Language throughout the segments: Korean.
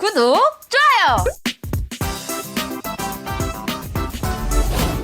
구독, 좋아요!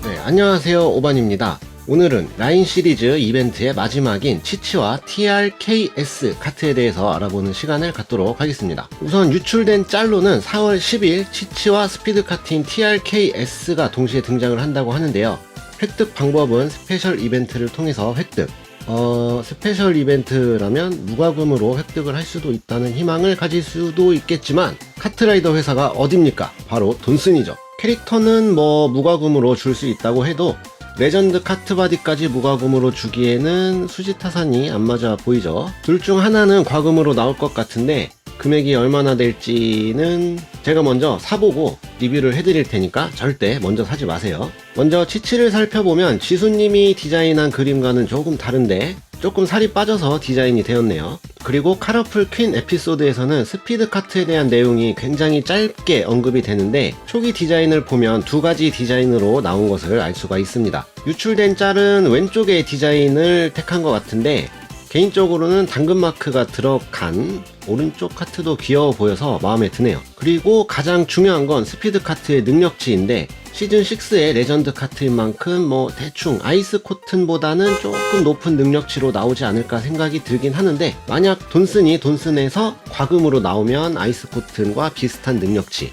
네, 안녕하세요. 오반입니다. 오늘은 라인 시리즈 이벤트의 마지막인 치치와 TRKS 카트에 대해서 알아보는 시간을 갖도록 하겠습니다. 우선 유출된 짤로는 4월 10일 치치와 스피드 카트인 TRKS가 동시에 등장을 한다고 하는데요. 획득 방법은 스페셜 이벤트를 통해서 획득. 어, 스페셜 이벤트라면 무과금으로 획득을 할 수도 있다는 희망을 가질 수도 있겠지만 카트라이더 회사가 어딥니까? 바로 돈슨이죠. 캐릭터는 뭐 무과금으로 줄 수 있다고 해도 레전드 카트바디까지 무과금으로 주기에는 수지타산이 안 맞아 보이죠. 둘 중 하나는 과금으로 나올 것 같은데 금액이 얼마나 될지는 제가 먼저 사보고 리뷰를 해드릴 테니까 절대 먼저 사지 마세요. 먼저 치치를 살펴보면 지수님이 디자인한 그림과는 조금 다른데 조금 살이 빠져서 디자인이 되었네요. 그리고 카라풀 퀸 에피소드에서는 스피드 카트에 대한 내용이 굉장히 짧게 언급이 되는데 초기 디자인을 보면 두 가지 디자인으로 나온 것을 알 수가 있습니다. 유출된 짤은 왼쪽의 디자인을 택한 것 같은데 개인적으로는 당근마크가 들어간 오른쪽 카트도 귀여워 보여서 마음에 드네요. 그리고 가장 중요한 건 스피드 카트의 능력치인데 시즌6의 레전드 카트인 만큼 뭐 대충 아이스 코튼보다는 조금 높은 능력치로 나오지 않을까 생각이 들긴 하는데 만약 돈슨이 돈슨에서 과금으로 나오면 아이스 코튼과 비슷한 능력치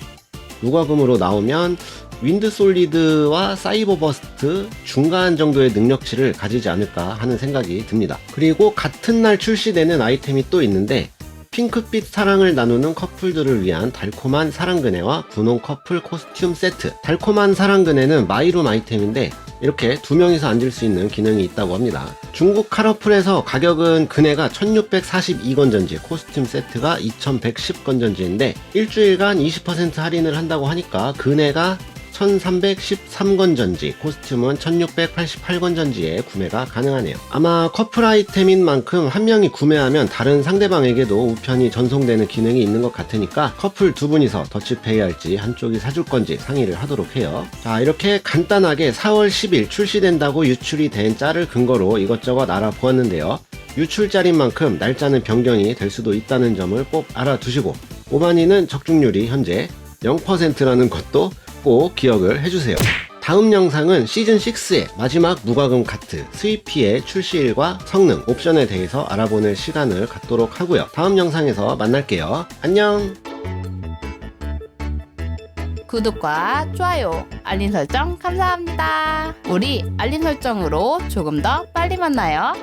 무과금으로 나오면 윈드 솔리드와 사이버 버스트 중간 정도의 능력치를 가지지 않을까 하는 생각이 듭니다. 그리고 같은 날 출시되는 아이템이 또 있는데 핑크빛 사랑을 나누는 커플들을 위한 달콤한 사랑그네와 분홍 커플 코스튬 세트. 달콤한 사랑그네는 마이룸 아이템인데 이렇게 두 명이서 앉을 수 있는 기능이 있다고 합니다. 중국 카러플에서 가격은 그네가 1642건전지, 코스튬 세트가 2110건전지인데 일주일간 20% 할인을 한다고 하니까 그네가 1313건 전지, 코스튬은 1688건 전지에 구매가 가능하네요. 아마 커플 아이템인 만큼 한 명이 구매하면 다른 상대방에게도 우편이 전송되는 기능이 있는 것 같으니까 커플 두 분이서 더치페이 할지 한쪽이 사줄 건지 상의를 하도록 해요. 자, 이렇게 간단하게 4월 10일 출시된다고 유출이 된 짤을 근거로 이것저것 알아보았는데요. 유출짤인 만큼 날짜는 변경이 될 수도 있다는 점을 꼭 알아두시고 오마니는 적중률이 현재 0%라는 것도 꼭 기억을 해주세요. 다음 영상은 시즌6의 마지막 무과금 카트 스위피의 출시일과 성능, 옵션에 대해서 알아보는 시간을 갖도록 하고요. 다음 영상에서 만날게요. 안녕! 구독과 좋아요, 알림 설정 감사합니다. 우리 알림 설정으로 조금 더 빨리 만나요.